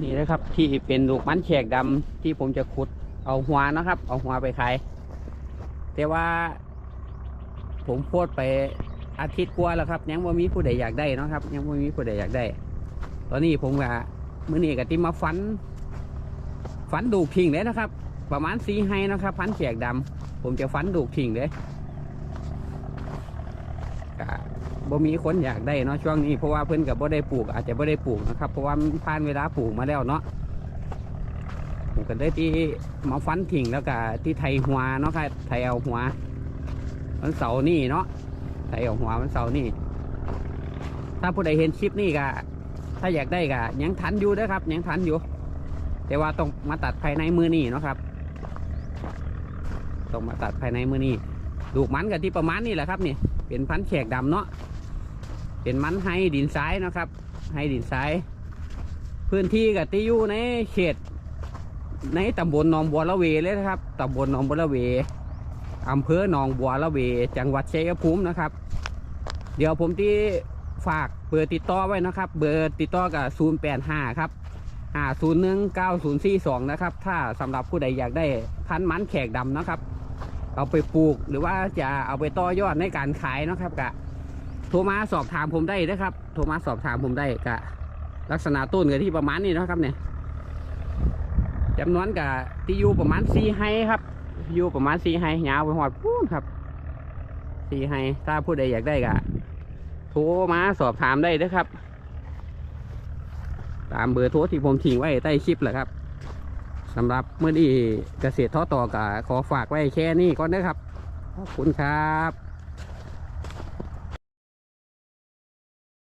นี่นะครับที่เป็นลูกมันแขกดำที่ผมจะขุดเอาหัวนะครับ เอาหัวไปขายแต่ว่า ผมโพสต์ไปอาทิตย์กว่าแล้วครับ ยังว่ามีผู้ใดอยากได้นะครับ ยังว่ามีผู้ใดอยากได้ ตอนนี้ผมกะมื้อนี้กะที่มาฟัน ฟันดูกทิ้งเลยนะครับ ประมาณสีไฮนะครับพันแขกดำผมจะฟันดูกทิ้งเลย กะบ่มีคนอยากได้เนาะช่วงนี้เพราะว่าเพิ่นกับบ่ได้ปลูก อาจจะบ่ได้ปลูกนะครับ เพราะว่ามันผ่านเวลาปลูกมาแล้วเนาะผมก็ได้ที่มาฟันทิ้งแล้วก็ที่ไทยหัวเนาะครับไทยเอาหัววันเสาร์นี่เนาะไทยเอาหัววันเสาร์นี่ถ้าผู้ใดเห็นคลิปนี้ก็ถ้าอยากได้ก็ยังทันอยู่นะครับยังทันอยู่ แต่ว่าต้องมาตัดภายในมือนี่เนาะครับต้องมาตัดภายในมือนี่ลูกมันกับที่ประมาณนี้แหละครับนี่ เป็นพันธุ์แขกดำเนาะเป็นมันให้ดินทรายนะครับ ให้ดินทราย พื้นที่กับที่อยู่ในเขต ในตำบลหนองบัวละเวเลยนะครับตำบลหนองบัวละเวอำเภอหนองบัวละเว จังหวัดชัยภูมินะครับ เดี๋ยวผมที่ฝากเบอร์ติดต่อไว้นะครับ เบอร์ติดต่อกับ 0 8 5 ครับห้าศูนย์หนึ่งเก้าศูนย์สี่สองนะครับ ถ้าสำหรับผู้ใดอยากได้พันธุ์มันแขกดำนะครับ เอาไปปลูกหรือว่าจะเอาไปต่อยอดในการขายนะครับกะโทรมาสอบถามผมได้นะครับโทรมาสอบถามผมได้กะลักษณะต้นกับที่ประมาณนี้นะครับเนี่ยจำนวนกับที่อยู่ประมาณสี่ไฮครับอยู่ประมาณสี่ไฮยาวไปหอดพูนครับสี่ไฮถ้าผู้ใดอยากได้กะโทรมาสอบถามได้นะครับ ตามเบอร์โทรที่ผมทิ้งไว้ใต้คลิปแหละครับ สำหรับเมื่อดีเกษตรท่อต่อกับขอฝากไว้แค่นี้ก่อนนะครับ ขอบคุณครับ